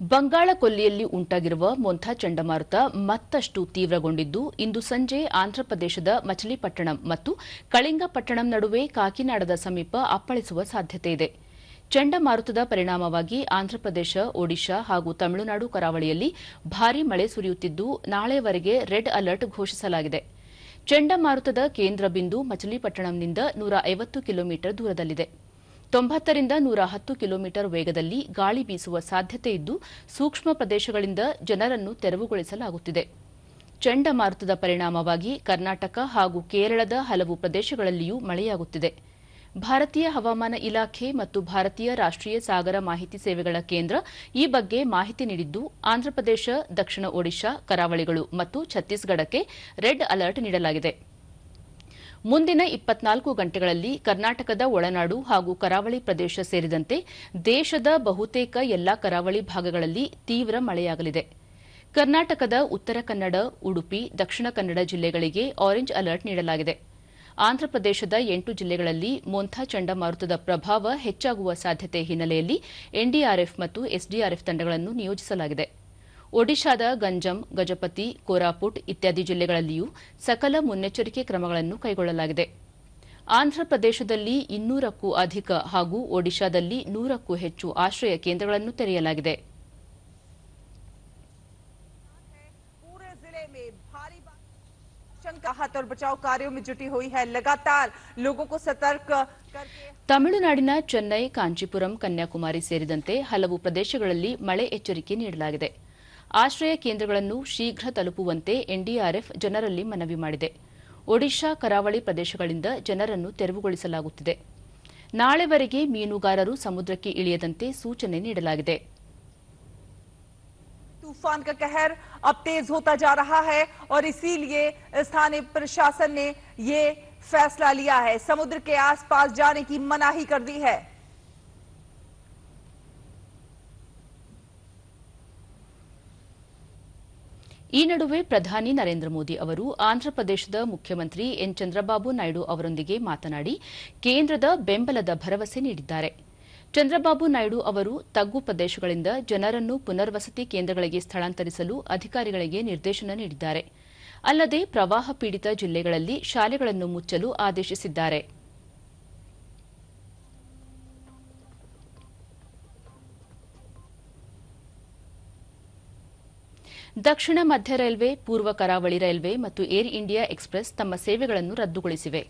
ಬಂಗಾಳ ಕೊಲ್ಲಿಯಲ್ಲಿ ಉಂಟಾಗಿರುವ ಮೊಂಥಾ ಚಂಡಮಾರುತ ಮತ್ತಷ್ಟು ತೀವ್ರಗೊಂಡಿದ್ದು, ಇಂದು ಸಂಜೆ ಆಂಧ್ರಪ್ರದೇಶದ ಮಚಲಿಪಟ್ಟಣಂ ಮತ್ತು ಕಳಿಂಗಪಟ್ಟಣಂ ನಡುವೆ ಕಾಕಿನಾಡದ ಸಮೀಪ ಅಪ್ಪಳಿಸುವ ಸಾಧ್ಯತೆ ಇದೆ. ಚಂಡಮಾರುತದ ಪರಿಣಾಮವಾಗಿ ಆಂಧ್ರಪ್ರದೇಶ, ಒಡಿಶಾ ಹಾಗೂ ತಮಿಳುನಾಡು ಕರಾವಳಿಯಲ್ಲಿ ಭಾರೀ ಮಳೆ ಸುರಿಯುತ್ತಿದ್ದು ನಾಳೆವರೆಗೆ ರೆಡ್ ಅಲರ್ಟ್ ಘೋಷಿಸಲಾಗಿದೆ. ಚಂಡಮಾರುತದ ಕೇಂದ್ರ ಬಿಂದು ಮಚಲಿಪಟ್ಟಣಂನಿಂದ ನೂರ ಐವತ್ತು ಕಿಲೋಮೀಟರ್ ದೂರದಲ್ಲಿದೆ. ತೊಂಬತ್ತರಿಂದ ನೂರ ಹತ್ತು ಕಿಲೋಮೀಟರ್ ವೇಗದಲ್ಲಿ ಗಾಳಿ ಬೀಸುವ ಸಾಧ್ಯತೆ ಇದ್ದು ಸೂಕ್ಷ್ಮ ಪ್ರದೇಶಗಳಿಂದ ಜನರನ್ನು ತೆರವುಗೊಳಿಸಲಾಗುತ್ತಿದೆ. ಚಂಡಮಾರುತದ ಪರಿಣಾಮವಾಗಿ ಕರ್ನಾಟಕ ಹಾಗೂ ಕೇರಳದ ಹಲವು ಪ್ರದೇಶಗಳಲ್ಲಿಯೂ ಮಳೆಯಾಗುತ್ತಿದೆ. ಭಾರತೀಯ ಹವಾಮಾನ ಇಲಾಖೆ ಮತ್ತು ಭಾರತೀಯ ರಾಷ್ಟೀಯ ಸಾಗರ ಮಾಹಿತಿ ಸೇವೆಗಳ ಕೇಂದ್ರ ಈ ಬಗ್ಗೆ ಮಾಹಿತಿ ನೀಡಿದ್ದು, ಆಂಧ್ರಪ್ರದೇಶ, ದಕ್ಷಿಣ ಒಡಿಶಾ, ಕರಾವಳಿಗಳು ಮತ್ತು ಛತ್ತೀಸ್ಗಢಕ್ಕೆ ರೆಡ್ ಅಲರ್ಟ್ ನೀಡಲಾಗಿದೆ. ಮುಂದಿನ ಇಪ್ಪತ್ನಾಲ್ಕು ಗಂಟೆಗಳಲ್ಲಿ ಕರ್ನಾಟಕದ ಒಳನಾಡು ಹಾಗೂ ಕರಾವಳಿ ಪ್ರದೇಶ ಸೇರಿದಂತೆ ದೇಶದ ಬಹುತೇಕ ಎಲ್ಲಾ ಕರಾವಳಿ ಭಾಗಗಳಲ್ಲಿ ತೀವ್ರ ಮಳೆಯಾಗಲಿದೆ. ಕರ್ನಾಟಕದ ಉತ್ತರ ಕನ್ನಡ, ಉಡುಪಿ, ದಕ್ಷಿಣ ಕನ್ನಡ ಜಿಲ್ಲೆಗಳಿಗೆ ಆರೆಂಜ್ ಅಲರ್ಟ್ ನೀಡಲಾಗಿದೆ. ಆಂಧ್ರಪ್ರದೇಶದ ಎಂಟು ಜಿಲ್ಲೆಗಳಲ್ಲಿ ಮೊಂಥಾ ಚಂಡಮಾರುತದ ಪ್ರಭಾವ ಹೆಚ್ಚಾಗುವ ಸಾಧ್ಯತೆ ಹಿನ್ನೆಲೆಯಲ್ಲಿ ಎನ್ಡಿಆರ್ಎಫ್ ಮತ್ತು ಎಸ್ಡಿಆರ್ಎಫ್ ತಂಡಗಳನ್ನು ನಿಯೋಜಿಸಲಾಗಿದೆ. ಒಡಿಶಾದ ಗಂಜಂ ಗಜಪತಿ ಕೋರಾಪುಟ್ ಇತ್ಯಾದಿ ಜಿಲ್ಲೆಗಳಲ್ಲಿಯೂ ಸಕಲ ಮುನ್ನೆಚ್ಚರಿಕೆ ಕ್ರಮಗಳನ್ನು ಕೈಗೊಳ್ಳಲಾಗಿದೆ ಆಂಧ್ರಪ್ರದೇಶದಲ್ಲಿ ಇನ್ನೂರಕ್ಕೂ ಅಧಿಕ ಹಾಗೂ ಒಡಿಶಾದಲ್ಲಿ ನೂರಕ್ಕೂ ಹೆಚ್ಚು ಆಶ್ರಯ ಕೇಂದ್ರಗಳನ್ನು ತೆರೆಯಲಾಗಿದೆ पूरे जिले में भारी बारिश राहत और बचाव कार्यों में जुटी हुई है लगातार लोगों को सतर्क करके ತಮಿಳುನಾಡಿನ ಚೆನ್ನೈ ಕಾಂಚೀಪುರಂ ಕನ್ಯಾಕುಮಾರಿ ಸೇರಿದಂತೆ ಹಲವು ಪ್ರದೇಶಗಳಲ್ಲಿ ಮಳೆ ಎಚ್ಚರಿಕೆ ನೀಡಲಾಗಿದೆ ಆಶ್ರಯ ಕೇಂದ್ರಗಳನ್ನು ಶೀಘ್ರ ತಲುಪುವಂತೆ ಎನ್ಡಿಆರ್ಎಫ್ ಜನರಲ್ಲಿ ಮನವಿ ಮಾಡಿದೆ ಒಡಿಶಾ ಕರಾವಳಿ ಪ್ರದೇಶಗಳಿಂದ ಜನರನ್ನು ತೆರವುಗೊಳಿಸಲಾಗುತ್ತಿದೆ ನಾಳೆವರೆಗೆ ಮೀನುಗಾರರು ಸಮುದ್ರಕ್ಕೆ ಇಳಿಯದಂತೆ ಸೂಚನೆ ನೀಡಲಾಗಿದೆ तूफान का कहर अब तेज होता जा रहा है और इसीलिए स्थानीय प्रशासन ने ये फैसला लिया है समुद्र के आसपास जाने की मनाही कर दी है ಈ ನಡುವೆ ಪ್ರಧಾನಿ ನರೇಂದ್ರ ಮೋದಿ ಅವರು ಆಂಧ್ರಪ್ರದೇಶದ ಮುಖ್ಯಮಂತ್ರಿ ಎನ್ ಚಂದ್ರಬಾಬು ನಾಯ್ಡು ಅವರೊಂದಿಗೆ ಮಾತನಾಡಿ ಕೇಂದ್ರದ ಬೆಂಬಲದ ಭರವಸೆ ನೀಡಿದ್ದಾರೆ. ಚಂದ್ರಬಾಬು ನಾಯ್ಡು ಅವರು ತಗ್ಗು ಪ್ರದೇಶಗಳಿಂದ ಜನರನ್ನು ಪುನರ್ವಸತಿ ಕೇಂದ್ರಗಳಿಗೆ ಸ್ಥಳಾಂತರಿಸಲು ಅಧಿಕಾರಿಗಳಿಗೆ ನಿರ್ದೇಶನ ನೀಡಿದ್ದಾರೆ. ಅಲ್ಲದೆ ಪ್ರವಾಹ ಪೀಡಿತ ಜಿಲ್ಲೆಗಳಲ್ಲಿ ಶಾಲೆಗಳನ್ನು ಮುಚ್ಚಲು ಆದೇಶಿಸಿದ್ದಾರೆ. ದಕ್ಷಿಣ ಮಧ್ಯ ರೈಲ್ವೆ ಪೂರ್ವ ಕರಾವಳಿ ರೈಲ್ವೆ ಮತ್ತು ಏರ್ ಇಂಡಿಯಾ ಎಕ್ಸ್ಪ್ರೆಸ್ ತಮ್ಮ ಸೇವೆಗಳನ್ನು ರದ್ದುಗೊಳಿಸಿವೆ.